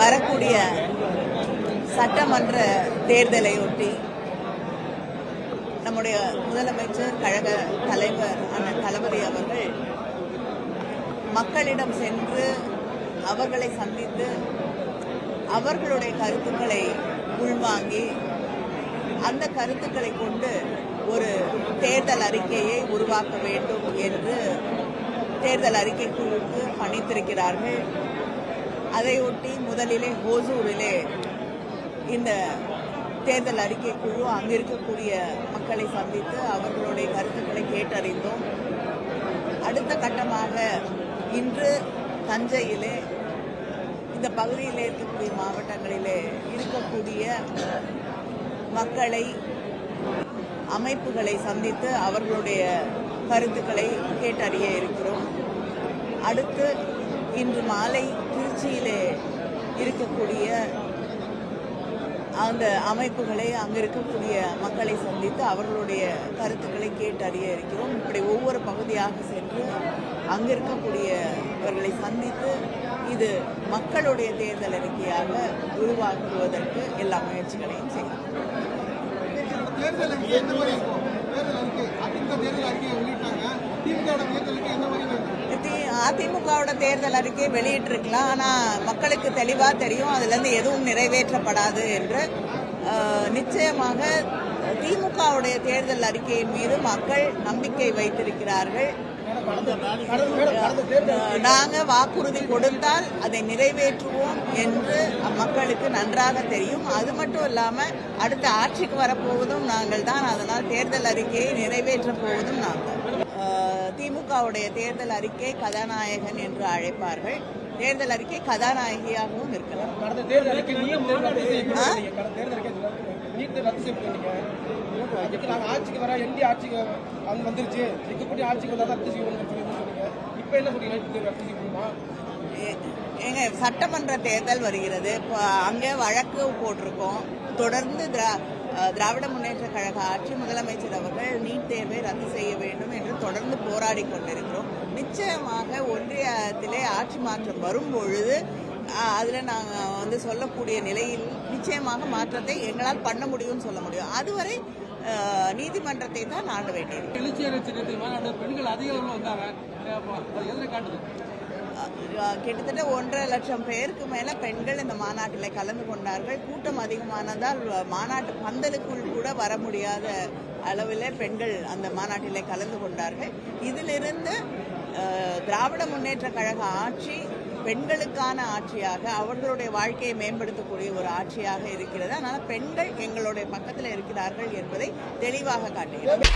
வரக்கூடிய சட்டமன்ற தேர்தலை ஒட்டி நம்முடைய முதலமைச்சர் கழக தலைவர் அண்ணன் தளபதி அவர்கள் மக்களிடம் சென்று அவர்களை சந்தித்து அவர்களுடைய கருத்துக்களை உள்வாங்கி அந்த கருத்துக்களை கொண்டு ஒரு தேர்தல் அறிக்கையை உருவாக்க வேண்டும் என்று தேர்தல் அறிக்கை குழுவுக்கு பணித்திருக்கிறார்கள். அதையொட்டி முதலிலே ஹோசூரிலே இந்த தேர்தல் அறிக்கை குழு அங்கு இருக்கக்கூடிய மக்களை சந்தித்து அவர்களுடைய கருத்துக்களை கேட்டறிந்தோம். அடுத்த கட்டமாக இன்று தஞ்சையிலே இந்த பகுதியிலே இருக்கக்கூடிய மாவட்டங்களிலே இருக்கக்கூடிய மக்களை அமைப்புகளை சந்தித்து அவர்களுடைய கருத்துக்களை கேட்டறிய இருக்கிறோம். அடுத்து இன்று மாலை திருச்சியிலே இருக்கக்கூடிய அந்த அமைப்புகளை அங்கே இருக்கக்கூடிய மக்களை சந்தித்து அவர்களுடைய கருத்துக்களை கேட்டறிய இருக்கிறோம். இப்படி ஒவ்வொரு பகுதியாக சென்று அங்கே இருக்கக்கூடியவர்களை சந்தித்து இது மக்களுடைய தேர்தல் அறிக்கையாக உருவாக்குவதற்கு எல்லா முயற்சிகளையும் செய்யும் தேர்தல் அறிக்கை எந்த மாதிரி தேர்தல் அறிக்கை அதிமுக தேர்தல் அறிக்கையை வெளியிட்டாங்க திமுக எந்த அதிமுகவோட தேர்தல் அறிக்கை வெளியிட்டிருக்கலாம். ஆனால் மக்களுக்கு தெளிவாக தெரியும். அதுலேருந்து எதுவும் நிறைவேற்றப்படாது என்று நிச்சயமாக திமுகவுடைய தேர்தல் அறிக்கையின் மீது மக்கள் நம்பிக்கை வைத்திருக்கிறார்கள். நாங்க வாக்குறுதி கொடுத்தால் அதை நிறைவேற்றுவோம் என்று மக்களுக்கு நன்றாக தெரியும். அது மட்டும் இல்லாம அடுத்த ஆட்சிக்கு வரப்போவதும் நாங்கள் தான். அதனால் தேர்தல் அறிக்கையை நிறைவேற்றப் போவதும் நாங்கள். திமுகவுடைய தேர்தல் அறிக்கை கதாநாயகன் என்று அழைப்பார்கள். தேர்தல் அறிக்கை கதாநாயகியாகவும் இருக்கலாம். ஆட்சிக்கு வர என்டி ஆட்சிக்கு அங்க வந்துருச்சு. எங்கப்படி ஆட்சிக்கு வந்தா ரத்து சொன்னீங்க இப்ப என்ன சொல்றீங்க? ரத்து செய்யணுமா ஏங்க சட்டமன்ற தேர்தல் வருகிறது. அங்கே வழக்கு போட்டிருக்கோம். தொடர்ந்து திராவிட முன்னேற்ற கழக ஆட்சி முதலமைச்சர் அவர்கள் நீட் தேர்வை ரத்து செய்ய வேண்டும் என்று தொடர்ந்து போராடி கொண்டிருக்கிறோம். நிச்சயமாக ஒன்றியத்திலே ஆட்சி மாற்றம் வரும் பொழுது அதில் நாங்கள் வந்து சொல்லக்கூடிய நிலையில் நிச்சயமாக மாற்றத்தை எங்களால் பண்ண முடியும்னு சொல்ல முடியும். அதுவரை நீதிமன்றத்தை தான் நாட வேண்டியது பெண்கள் அதிக வந்தாங்க. கிட்டத்தட்ட ஒன்றரை லட்சம் பேருக்கு மேல பெண்கள் இந்த மாநாட்டில் கலந்து கொண்டார்கள். கூட்டம் அதிகமானதால் மாநாட்டு பந்தலுக்குள் கூட வர முடியாத அளவில் பெண்கள் அந்த மாநாட்டிலே கலந்து கொண்டார்கள். இதிலிருந்து திராவிட முன்னேற்ற கழக ஆட்சி பெண்களுக்கான ஆட்சியாக அவர்களுடைய வாழ்க்கையை மேம்படுத்தக்கூடிய ஒரு ஆட்சியாக இருக்கிறது. அதனால பெண்கள் எங்களுடைய பக்கத்தில் இருக்கிறார்கள் என்பதை தெளிவாக காட்டுகிறது